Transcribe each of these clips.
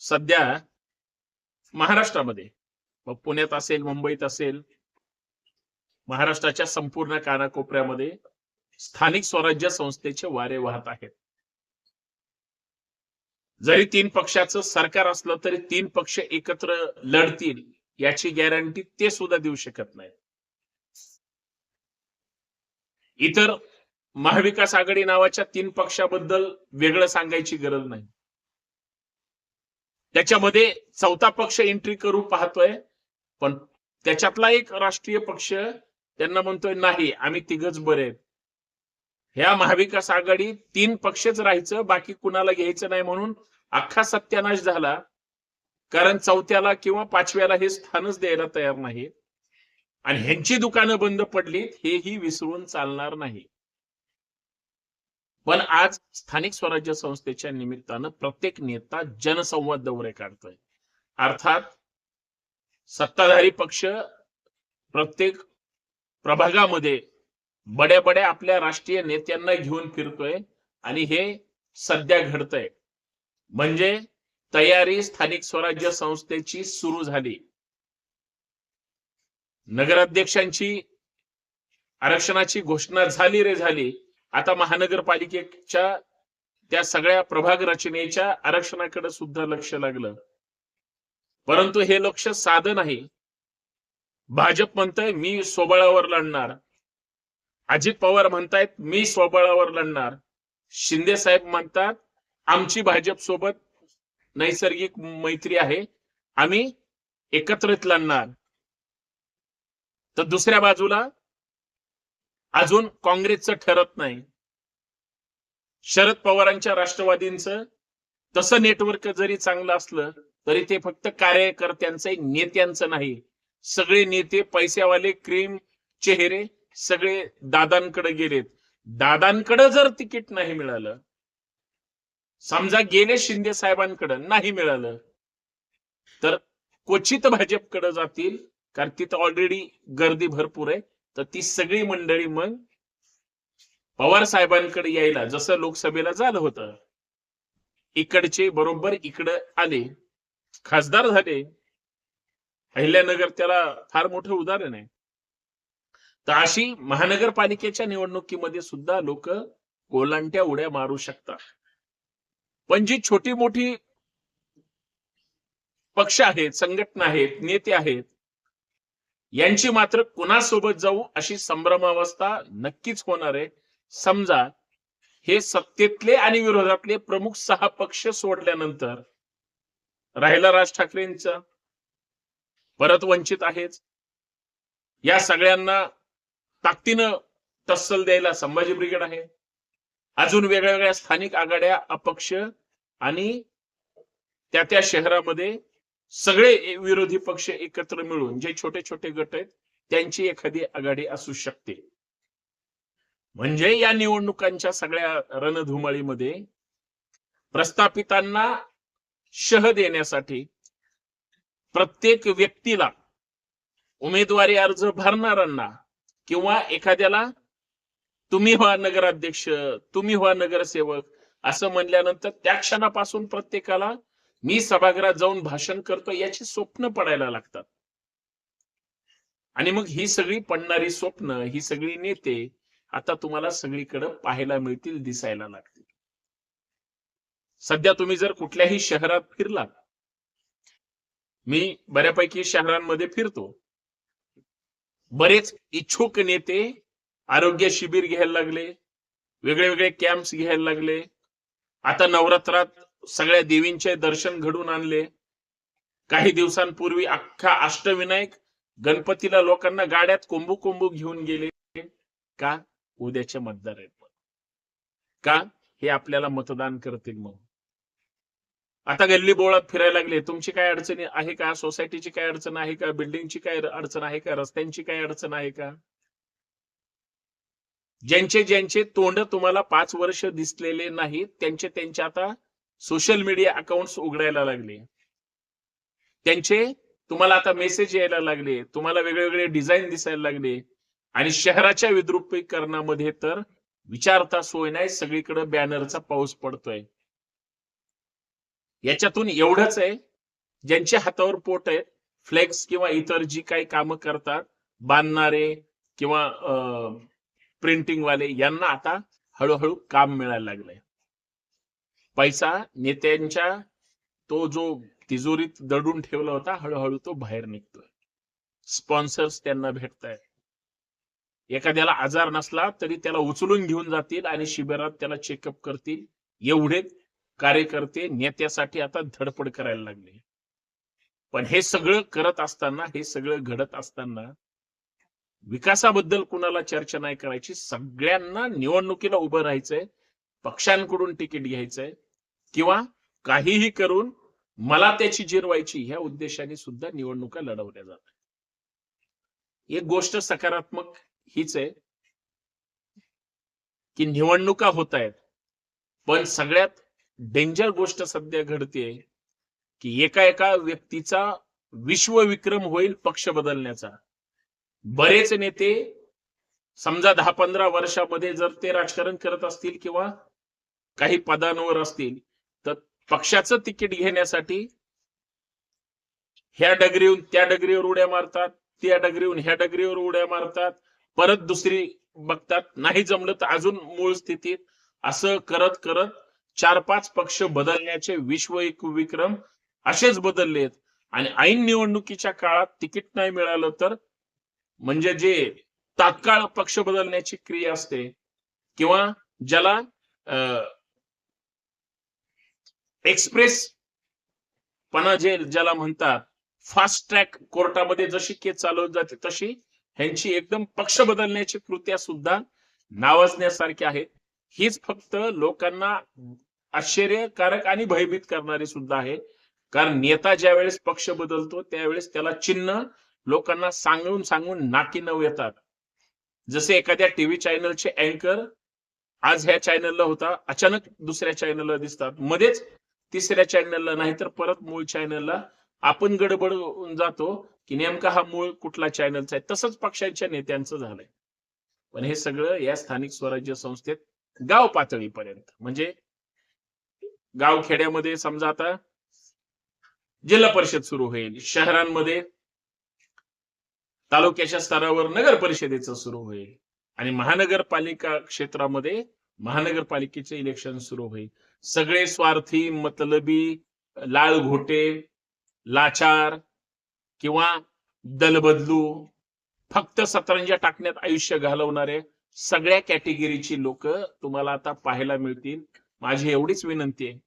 सध्या महाराष्ट्रामध्ये मग पुण्यात असेल मुंबईत असेल महाराष्ट्राच्या संपूर्ण कानाकोपऱ्यामध्ये स्थानिक स्वराज्य संस्थेचे वारे वाहत आहेत. जरी तीन पक्षाचं सरकार असलं तरी तीन पक्ष एकत्र लढतील याची गॅरंटी ते सुद्धा देऊ शकत नाही इतर महाविकास आघाडी नावाच्या तीन पक्षाबद्दल वेगळं सांगायची गरज नाही. त्याच्यामध्ये चौथा पक्ष एंट्री करू पाहतोय. पण त्याच्यातला एक राष्ट्रीय पक्ष त्यांना म्हणतोय नाही आम्ही तिघच बरे ह्या महाविकास आघाडी तीन पक्षच राहायचं बाकी कुणाला घ्यायचं नाही म्हणून अख्खा सत्यानाश झाला. कारण चौथ्याला किंवा पाचव्याला हे स्थानच द्यायला तयार नाही. आणि ह्यांची दुकानं बंद पडलीत हेही विसरून चालणार नाही. पण आज स्थानिक स्वराज्य संस्थेच्या निमित्तानं प्रत्येक नेता जनसंवाद दौरे काढतोय. अर्थात सत्ताधारी पक्ष प्रत्येक प्रभागामध्ये बड्या बड्या आपल्या राष्ट्रीय नेत्यांना घेऊन फिरतोय आणि हे सध्या घडतंय. म्हणजे तयारी स्थानिक स्वराज्य संस्थेची सुरू झाली. नगराध्यक्षांची आरक्षणाची घोषणा झाली रे झाली. आता महानगरपालिकेच्या त्या सगळ्या प्रभाग रचनेच्या आरक्षणाकडे सुद्धा लक्ष लागलं. परंतु हे लक्ष साधं नाही. भाजप म्हणतंय मी स्वबळावर लढणार. अजित पवार म्हणतायत मी स्वबळावर लढणार. शिंदे साहेब म्हणतात आमची भाजप सोबत नैसर्गिक मैत्री आहे. आम्ही एकत्रित लढणार. तर दुसऱ्या बाजूला अजून काँग्रेसचं ठरत नाही. शरद पवारांच्या राष्ट्रवादींचं तसं नेटवर्क जरी चांगलं असलं तरी ते फक्त कार्यकर्त्यांचं नेत्यांचं नाही. सगळे नेते पैशावाले क्रीम चेहरे सगळे दादांकडे गेलेत. दादांकडे जर तिकीट नाही मिळालं समजा गेले शिंदे साहेबांकडे नाही मिळालं तर क्वचित भाजपकडे जातील कारण तिथं ऑलरेडी गर्दी भरपूर आहे. तर ती सगळी मंडळी मग पवार साहेबांकडे यायला जसं लोकसभेला झालं होतं इकडचे बरोबर इकडं आले खासदार झाले. अहिल्यानगर त्याला फार मोठं उदाहरण आहे. तर अशी महानगरपालिकेच्या निवडणुकीमध्ये सुद्धा लोक कोलांट्या उड्या मारू शकतात. पण जी छोटी मोठी पक्ष आहेत संघटना आहेत नेते आहेत यांची मात्र कुणासोबत जाऊ अशी संभ्रमावस्था नक्कीच होणार आहे. समजा हे सत्तेतले आणि विरोधातले प्रमुख सहा पक्ष सोडल्यानंतर राहिला राज ठाकरेंचा परत वंचित आहेच. या सगळ्यांना ताकदीनं तस्सल द्यायला संभाजी ब्रिगेड आहे. अजून वेगळ्या वेगळ्या स्थानिक आघाड्या अपक्ष आणि त्या त्या शहरामध्ये सगळे विरोधी पक्ष एकत्र मिळून जे छोटे छोटे गट आहेत त्यांची एखादी आघाडी असू शकते. म्हणजे या निवडणुकांच्या सगळ्या रणधुमाळीमध्ये प्रस्थापितांना शह देण्यासाठी प्रत्येक व्यक्तीला उमेदवारी अर्ज भरणाऱ्यांना किंवा एखाद्याला तुम्ही व्हा नगराध्यक्ष तुम्ही व्हा नगरसेवक असं म्हणल्यानंतर त्या क्षणापासून प्रत्येकाला मी सभागृहात जाऊन भाषण करतो याची स्वप्न पडायला लागतात. आणि मग ही सगळी पडणारी स्वप्न ही सगळी नेते आता तुम्हाला सगळीकडे पाहायला मिळतील दिसायला लागतील. सध्या तुम्ही जर कुठल्याही शहरात फिरलात मी बऱ्यापैकी शहरांमध्ये फिरतो. बरेच इच्छुक नेते आरोग्य शिबिर घ्यायला लागले वेगळे वेगळे कॅम्प्स घ्यायला लागले. आता नवरात्रात सगळ्या देवींचे दर्शन घडून आणले. काही दिवसांपूर्वी अख्खा अष्टविनायक गणपतीला लोकांना गाड्यात कोंबू कोंबू घेऊन गेले. का? उद्याचे मतदार आहेत का? हे आपल्याला मतदान करतील मग आता गल्ली बोळात फिरायला लागले. तुमची काय अडचणी आहे का? सोसायटीची काय अडचण आहे का? बिल्डिंगची काय अडचण आहे का? रस्त्यांची काय अडचण आहे का? ज्यांचे ज्यांचे तोंड तुम्हाला पाच वर्ष दिसलेले नाहीत त्यांचे त्यांचे आता सोशल मीडिया अकाउंट उघडायला लागले. त्यांचे तुम्हाला आता मेसेज यायला लागले तुम्हाला वेगवेगळे डिझाईन दिसायला लागले. आणि शहराच्या विद्रुपीकरणामध्ये तर विचारता सोय नाही सगळीकडे बॅनरचा पाऊस पडतोय. याच्यातून एवढंच आहे ज्यांच्या हातावर पोट आहे फ्लेक्स किंवा इतर जी काही कामं करतात बांधणारे किंवा प्रिंटिंग वाले यांना आता हळूहळू काम मिळायला लागलंय. पैसा नेत्यांच्या तो जो तिजोरीत दडून ठेवला होता हळूहळू तो बाहेर निघतोय. स्पॉन्सर्स त्यांना भेटतायत. एखाद्याला आजार नसला तरी त्याला उचलून घेऊन जातील आणि शिबिरात त्याला चेकअप करतील. एवढे कार्यकर्ते नेत्यासाठी आता धडपड करायला लागले. पण हे सगळं करत असताना हे सगळं घडत असताना विकासाबद्दल कुणाला चर्चा नाही करायची. सगळ्यांना निवडणुकीला उभं राहायचंय. पक्षांकडून तिकीट घ्यायचंय. किंवा काहीही करून मला त्याची जिरवायची ह्या उद्देशाने सुद्धा निवडणुका लढवल्या जातात. एक गोष्ट सकारात्मक हीच आहे की निवडणुका होत आहेत पण सगळ्यात डेंजर गोष्ट सध्या घडते की एका एका व्यक्तीचा विश्वविक्रम होईल पक्ष बदलण्याचा. बरेच नेते समजा दहा पंधरा वर्षामध्ये जर ते राजकारण करत असतील किंवा काही पदांवर असतील तर पक्षाचं तिकीट घेण्यासाठी ह्या डगरीहून त्या डगरीवर उड्या मारतात त्या डगरीहून ह्या डगरीवर उड्या मारतात परत दुसरी बघतात नाही जमलं तर अजून मूळ स्थितीत असं करत करत चार पाच पक्ष बदलण्याचे विश्व एक विक्रम असेच बदललेत आणि ऐन निवडणुकीच्या काळात तिकीट नाही मिळालं तर म्हणजे जे तात्काळ पक्ष बदलण्याची क्रिया असते किंवा ज्याला एक्सप्रेस पणा जे ज्याला म्हणतात फास्ट ट्रॅक कोर्टामध्ये जशी केस चालवली जाते तशी ह्यांची एकदम पक्ष बदलण्याची कृत्या सुद्धा नावाजण्यासारखी आहेत. हीच फक्त लोकांना आश्चर्यकारक आणि भयभीत करणारी सुद्धा आहे. कारण नेता ज्या वेळेस पक्ष बदलतो त्यावेळेस त्याला चिन्ह लोकांना सांगून सांगून नाकी नऊ येतात. जसे एखाद्या टीव्ही चॅनलचे अँकर आज ह्या चॅनलला होता अचानक दुसऱ्या चॅनलला दिसतात. मध्येच तिसऱ्या चॅनलला नाही तर परत मूळ चॅनलला आपण गडबड जातो की नेमका हा मूळ कुठला चॅनलचा आहे. तसंच पक्षांच्या नेत्यांचं झालंय. पण हे सगळं या स्थानिक स्वराज्य संस्थेत गाव पातळीपर्यंत. म्हणजे गाव खेड्यामध्ये समजा आता जिल्हा परिषद सुरू होईल. शहरांमध्ये तालुक्याच्या स्तरावर नगर परिषदेचं सुरू होईल. आणि महानगरपालिका क्षेत्रामध्ये महानगरपालिकेचे इलेक्शन सुरू होईल. सगळे स्वार्थी मतलबी लाळघोटे लाचार किंवा दलबदलू फक्त सतरंजा टाकण्यात आयुष्य घालवणारे सगळ्या कॅटेगरीची लोक तुम्हाला आता पाहायला मिळतील. माझी एवढीच विनंती आहे.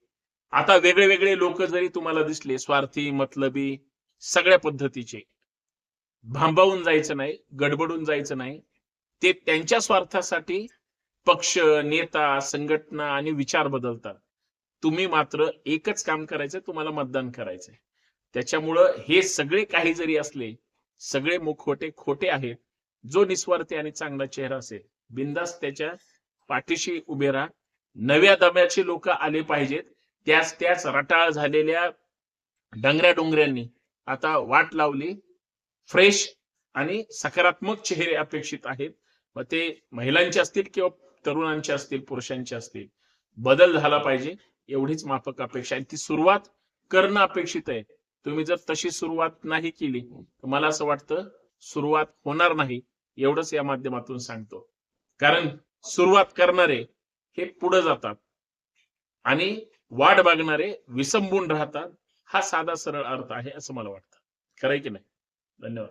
आता वेगळे वेगळे लोक जरी तुम्हाला दिसले स्वार्थी मतलबी सगळ्या पद्धतीचे भांबावून जायचं नाही गडबडून जायचं नाही ते त्यांच्या स्वार्थासाठी पक्ष नेता संघटना आणि विचार बदलतात. तुम्ही मात्र एकच काम करायचं तुम्हाला मतदान करायचंय. त्याच्यामुळं हे सगळे काही जरी असले सगळे मुखवटे खोटे आहेत. जो निस्वार्थी आणि चांगला चेहरा असेल बिंदास त्याच्या पाठीशी उभे राहा. नव्या दम्याचे लोक आले पाहिजेत. त्याच त्याच रटाळ झालेल्या डंगऱ्या डोंगऱ्यांनी आता वाट लावली. फ्रेश आणि सकारात्मक चेहरे अपेक्षित आहेत. मग ते महिलांचे असतील किंवा तरुणांचे असतील पुरुषांचे असतील बदल झाला पाहिजे एवढीच माफक अपेक्षा आहे. ती सुरुवात करणं अपेक्षित आहे. तुम्ही जर तशी सुरुवात नाही केली तर मला असं वाटतं सुरुवात होणार नाही एवढंच या माध्यमातून सांगतो. कारण सुरुवात करणारे हे पुढे जातात आणि वाट बघणारे विसंबून राहतात. हा साधा सरळ अर्थ आहे असं मला वाटतं. खरंय की नाही? धन्यवाद.